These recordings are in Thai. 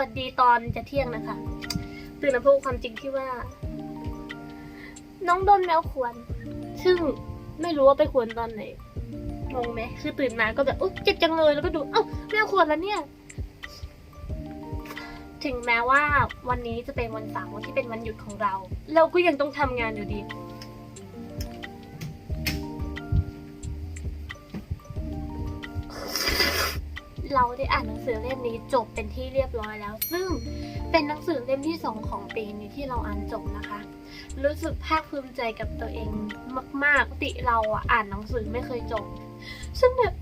วัสดีตอนจะเที่ยงนะคะ ตื่นมาพูดความจริงที่ว่า น้องโดนแมวขวน ซึ่งไม่รู้ว่าไปขวนตอนไหนงงไหมคือตื่นมาก็แบบอุ๊ยเจ็บจังเลยแล้วก็ดู เอ้าแมวขวนแล้วเนี่ย ถึงแม้ว่าวันนี้จะเป็นวันเสาร์ที่เป็นวันหยุดของเรา เราก็ยังต้องทำงานอยู่ดี เราได้อ่านหนังสือเล่มนี้จบเป็นที่เรียบร้อยแล้ว ซึ่งเป็นหนังสือเล่มที่สองของปีนี้ที่เราอ่านจบนะคะ รู้สึกภาคภูมิใจกับตัวเองมากๆปกติเราอะอ่านหนังสือไม่เคยจบซึ่งแบบ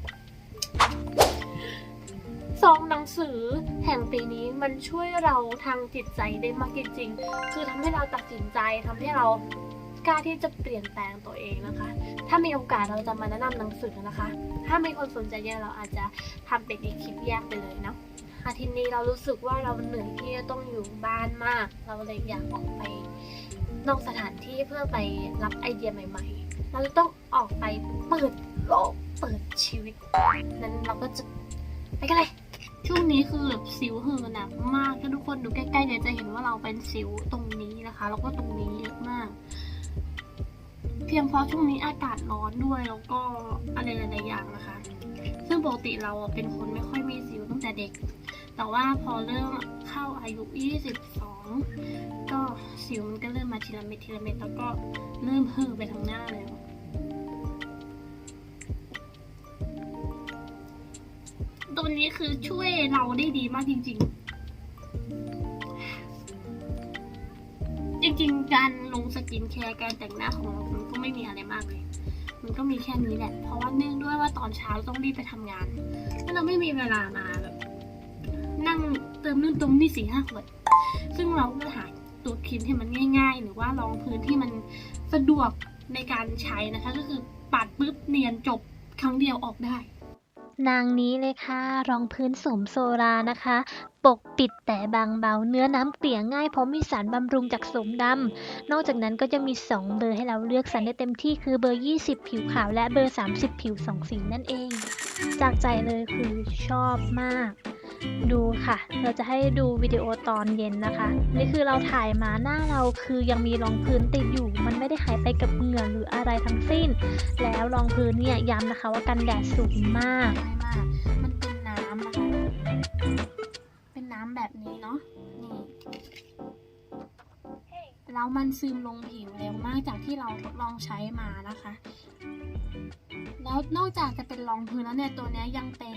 สองหนังสือแห่งปีนี้มันช่วยเราทางจิตใจได้มากจริงๆ คือทำให้เราตัดสินใจทำให้เรา กล้าที่จะเปลี่ยนแปลงตัวเองนะคะ ถ้ามีโอกาสเราจะมาแนะนำหนังสือนะคะ ถ้ามีคนสนใจเยอะเราอาจจะทำเป็นอีกคลิปแยกไปเลยเนาะอาทิตย์นี้เรารู้สึกว่าเราเหนื่อยที่จะต้องอยู่บ้านมาก เราเลยอยากออกไปนอกสถานที่เพื่อไปรับไอเดียใหม่ ๆ เราต้องออกไปเปิดโลกเปิดชีวิต นั้นเราก็จะไปกันเลยช่วงนี้คือแบบสิวหือหนักมากถ้าทุกคนดูใกล้ๆเนี่ยจะเห็นว่าเราเป็นสิวตรงนี้นะคะ แล้วก็ตรงนี้เยอะมาก พียงเพราะช่วงนี้อากาศร้อนด้วยแล้วก็อะไรหลายๆอย่างนะคะ ซึ่งปกติเราเป็นคนไม่ค่อยมีสิวตั้งแต่เด็ก แต่ว่าพอเริ่มเข้าอายุ 22 ก็สิวมันก็เริ่มมาทีละเม็ดทีละเม็ดแล้วก็เริ่มเห่อไปทางหน้าแล้วตัวนี้คือช่วยเราได้ดีมากจริง ๆ จริงๆการลงสกินแคร์การแต่งหน้าของเรามันก็ไม่มีอะไรมากเลย มันก็มีแค่นี้แหละ เพราะว่าเนื่องด้วยว่าตอนเช้าเราต้องรีบไปทำงาน แล้วเราไม่มีเวลามาแบบนั่งเติมนู่นเติมนี่สี่ห้าขวด ซึ่งเราก็หาตัวครีมที่มันง่าย ๆ หรือว่ารองพื้นที่มันสะดวกในการใช้นะคะ ก็คือปัดปุ๊บเนียนจบครั้งเดียวออกได้ นางนี้เลยค่ะ รองพื้นสมโซรานะคะ ปกปิดแต่บางเบา เนื้อน้ำเกลี่ยง่ายเพราะมีสารบำรุงจากสมดำ นอกจากนั้นก็จะมี 2 เบอร์ให้เราเลือกสรรได้เต็มที่คือเบอร์ 20 ผิวขาวและเบอร์ 30 ผิวสองสีนั่นเอง จากใจเลยคือชอบมาก ดูค่ะ เราจะให้ดูวิดีโอตอนเย็นนะคะ นี่คือเราถ่ายมาหน้าเราคือยังมีรองพื้นติดอยู่ มันไม่ได้หายไปกับเหงื่อหรืออะไรทั้งสิ้น แล้วรองพื้นเนี่ยย้ำนะคะว่ากันแดดสูงมากง่ายมากมันเป็นน้ำนะคะ เป็นน้ำแบบนี้เนาะ นี่ แล้วมันซึมลงผิวเร็วมากจากที่เราทดลองใช้มานะคะ แล้วนอกจากจะเป็นรองพื้นแล้วเนี่ยตัวเนี้ยยังเป็น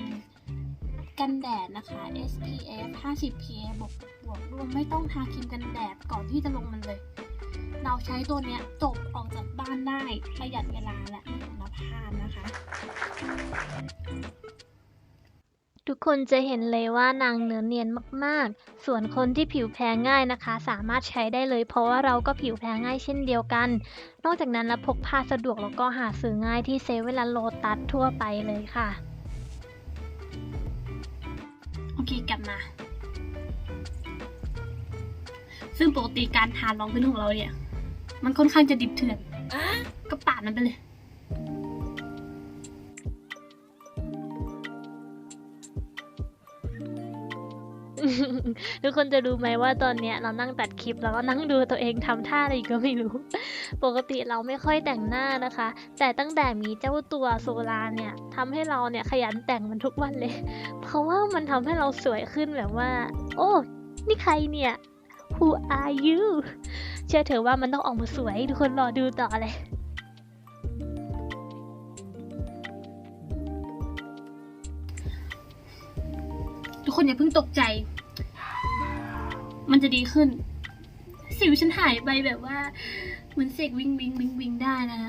กันแดดนะคะ SPF 50 PA บวกบวกรวมไม่ต้องทาครีมกันแดดก่อนที่จะลงมันเลย เราใช้ตัวเนี้ยจบออกจากบ้านได้ประหยัดเวลาและมีคุณภาพนะคะ ทุกคนจะเห็นเลยว่านางเนื้อเนียนมากๆ ส่วนคนที่ผิวแพ้ง่ายนะคะ สามารถใช้ได้เลยเพราะว่าเราก็ผิวแพ้ง่ายเช่นเดียวกัน นอกจากนั้นแล้วพกพาสะดวกแล้วก็หาซื้อง่ายที่เซเว่นและโลตัสทั่วไปเลยค่ะ บมา ซึ่งปกติการทานรองพื้นของเราเนี่ย มันค่อนข้างจะดิบเถื่อน ก็ปาดมันไปเลย ทุกคนจะรู้ไหมว่าตอนเนี้ยเรานั่งตัดคลิปแล้วก็นั่งดูตัวเองทำท่าอะไรก็ไม่รู้ ปกติเราไม่ค่อยแต่งหน้านะคะ แต่ตั้งแต่มีเจ้าตัวโซลาเนี่ยทำให้เราเนี่ยขยันแต่งมันทุกวันเลย เพราะว่ามันทำให้เราสวยขึ้นแบบว่า โอ้นี่ใครเนี่ย Who are you เชื่อเถอะว่ามันต้องออกมาสวย ทุกคนรอดูต่อเลยทุกคนอย่าเพิ่งตกใจ มันจะดีขึ้น สิวฉันหายไปแบบว่า เหมือนเสกวิงวิงวิงวิงได้นะ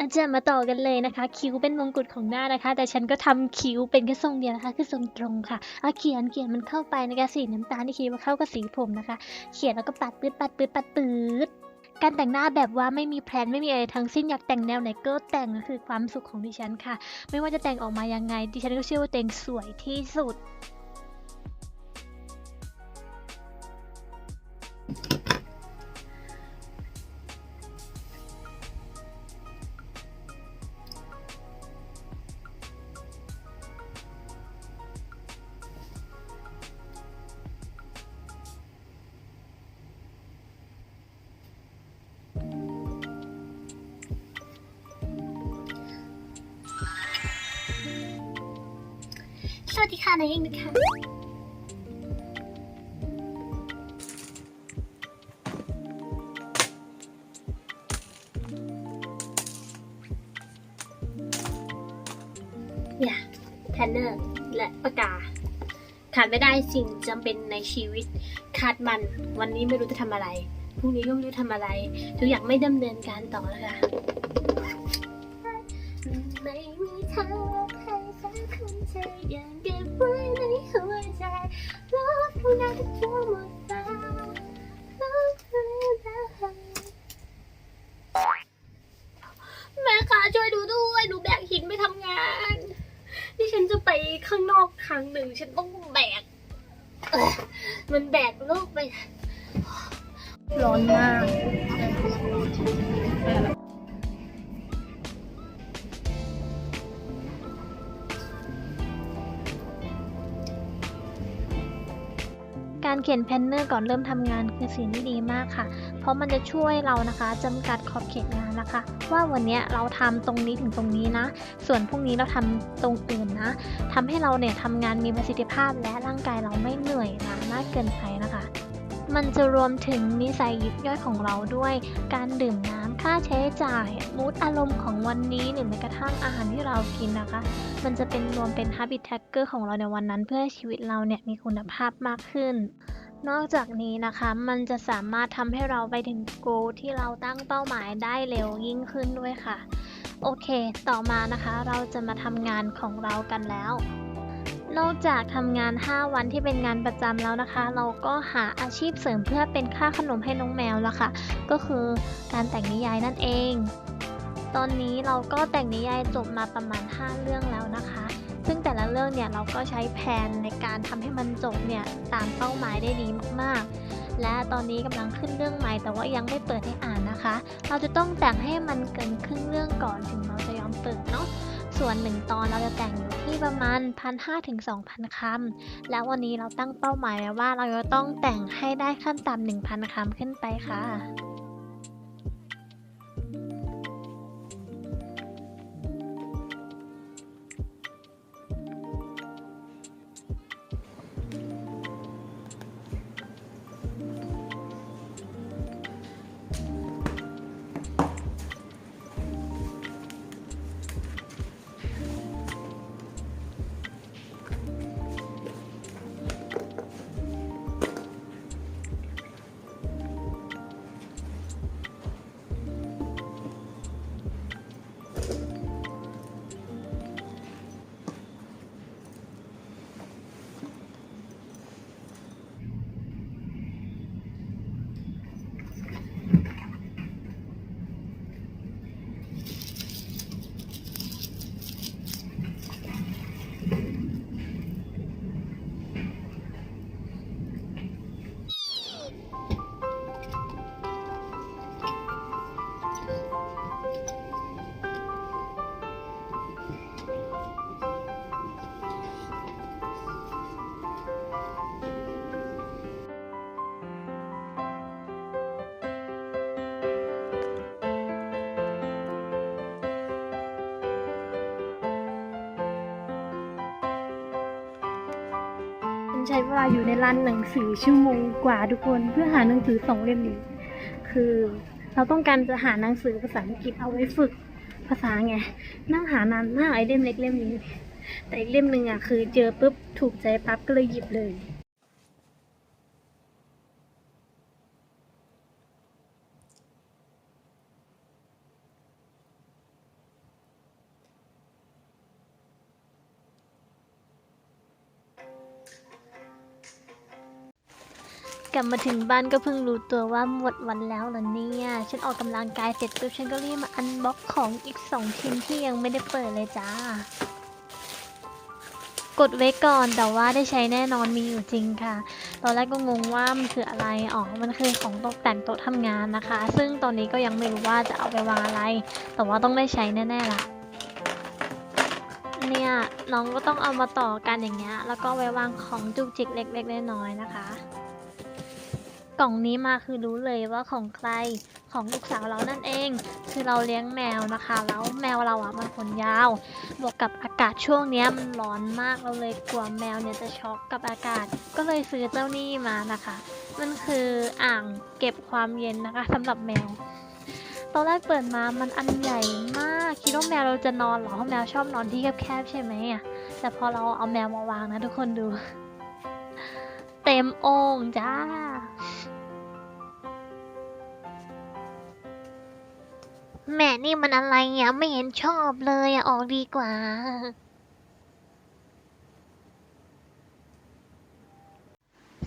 อาจารย์มาต่อกันเลยนะคะ คิ้วเป็นมงกุฎของหน้านะคะ แต่ฉันก็ทำคิ้วเป็นแค่ทรงเดียวนะคะคือทรงตรงค่ะเอาเขียนเขียนมันเข้าไปนะคะสีน้ำตาลที่คิดว่าเข้ากับสีผมนะคะ เขียนแล้วก็ปัดปื๊ดปัดปื๊ดปัดปื๊ดการแต่งหน้าแบบว่าไม่มีแพลนไม่มีอะไรทั้งสิ้นอยากแต่งแนวไหนก็แต่งก็คือความสุขของดิฉันค่ะ ไม่ว่าจะแต่งออกมายังไงดิฉันก็เชื่อว่าแตัวเองสวยที่สุด ดีค่ะนายเองนะคะเนี่ยแพนเนอร์และปากกา ขาดไม่ได้สิ่งจำเป็นในชีวิต ขาดมันวันนี้ไม่รู้จะทำอะไรพรุ่งนี้ก็ไม่รู้ทำอะไร ทุกอย่างไม่ดำเนินการต่อแล้วค่ะไม่มีทางรักใครสักคนเธอยัง การเขียนแพนเนอร์ก่อนเริ่มทำงานคือสิ่งที่ดีมากค่ะ เพราะมันจะช่วยเรานะคะจำกัดขอบเขตงานนะคะ ว่าวันนี้เราทำตรงนี้ถึงตรงนี้นะ ส่วนพรุ่งนี้เราทำตรงอื่นนะทำให้เราเนี่ยทำงานมีประสิทธิภาพและร่างกายเราไม่เหนื่อยล้ามากเกินไป มันจะรวมถึงนิสัยยิบย่อยของเราด้วย การดื่มน้ำค่าใช้จ่ายมูดอารมณ์ของวันนี้หรือแม้กระทั่งอาหารที่เรากินนะคะ มันจะเป็นรวมเป็น habit tracker ของเราในวันนั้น เพื่อให้ชีวิตเราเนี่ยมีคุณภาพมากขึ้น นอกจากนี้นะคะ มันจะสามารถทำให้เราไปถึงโกที่เราตั้งเป้าหมายได้เร็วยิ่งขึ้นด้วยค่ะ โอเค ต่อมานะคะ เราจะมาทำงานของเรากันแล้ว นอกจากทำงาน 5 วันที่เป็นงานประจำแล้วนะคะ เราก็หาอาชีพเสริมเพื่อเป็นค่าขนมให้น้องแมวแล้วค่ะ ก็คือการแต่งนิยายนั่นเอง ตอนนี้เราก็แต่งนิยายจบมาประมาณ 5 เรื่องแล้วนะคะ ซึ่งแต่ละเรื่องเนี่ยเราก็ใช้แผนในการทำให้มันจบเนี่ยตามเป้าหมายได้ดีมากๆ และตอนนี้กำลังขึ้นเรื่องใหม่ แต่ว่ายังไม่เปิดให้อ่านนะคะ เราจะต้องแต่งให้มันเกินครึ่งเรื่องก่อนถึงเราจะยอมเปิดเนาะ ส่วนหนึ่งตอนเราจะแต่งอยู่ที่ประมาณ 1,500ถึง2,000 คำ แล้ววันนี้เราตั้งเป้าหมายไว้ว่าเราจะต้องแต่งให้ได้ขั้นต่ำ1,000 คำขึ้นไปค่ะ ช้เวลาอยู่ในร้านหนังสือชั่วโมงกว่าทุกคนเพื่อหาหนังสือสองเล่มนี้ คือเราต้องการจะหาหนังสือภาษาอังกฤษเอาไว้ฝึกภาษาไง นั่งหานานมากไอเล่มเล็กเล่มนี้ แต่อีกเล่มหนึ่งอะคือเจอปุ๊บถูกใจปั๊บก็เลยหยิบเลย กลับมาถึงบ้านก็เพิ่งรู้ตัวว่าหมดวันแล้วเหรอเนี่ย ฉันออกกำลังกายเสร็จปุ๊บฉันก็รีบมาอันบ็อกของอีก2ชิ้นที่ยังไม่ได้เปิดเลยจ้า กดไว้ก่อนแต่ว่าได้ใช้แน่นอนมีอยู่จริงค่ะ ตอนแรกก็งงว่ามันคืออะไร อ๋อ มันคือของตกแต่งโต๊ะทำงานนะคะ ซึ่งตอนนี้ก็ยังไม่รู้ว่าจะเอาไปวางอะไร แต่ว่าต้องได้ใช้แน่ๆล่ะเนี่ยน้องก็ต้องเอามาต่อกันอย่างเงี้ย แล้วก็ไว้วางของจุกจิกเล็กๆน้อยๆนะคะ ล่องนี้มาคือรู้เลยว่าของใครของลูกสาวเรานั่นเอง คือเราเลี้ยงแมวนะคะ แล้วแมวเราอะมันขนยาว บวกกับอากาศช่วงนี้มันร้อนมากเราเลยกลัวแมวเนี่ยจะช็อกกับอากาศ ก็เลยซื้อเจ้านี่มานะคะ มันคืออ่างเก็บความเย็นนะคะสำหรับแมวตอนแรกเปิดมามันอันใหญ่มากคิดว่าแมวเราจะนอนเหรอเพราะแมวชอบนอนที่แคบๆใช่ไหมอะแต่พอเราเอาแมวมาวางนะทุกคนดู เต็มโอ่งจ้า แม่นี่มันอะไรอะไม่เห็นชอบเลยอะออกดีกว่า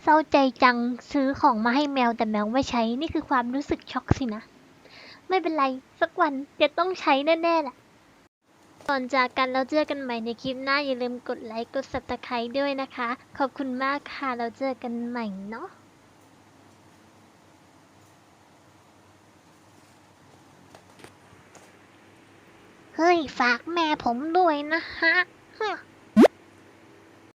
เศร้าใจจังซื้อของมาให้แมวแต่แมวไม่ใช้นี่คือความรู้สึกช็อกสินะ ไม่เป็นไร สักวันจะต้องใช้แน่ๆแหละก่อนจากกันแล้วเจอกันใหม่ในคลิปหน้าอย่าลืมกดไลค์กด subscribe ด้วยนะคะ ขอบคุณมากค่ะแล้วเจอกันใหม่เนาะ เฮ้ย ฝากแม่ผมด้วยนะฮะ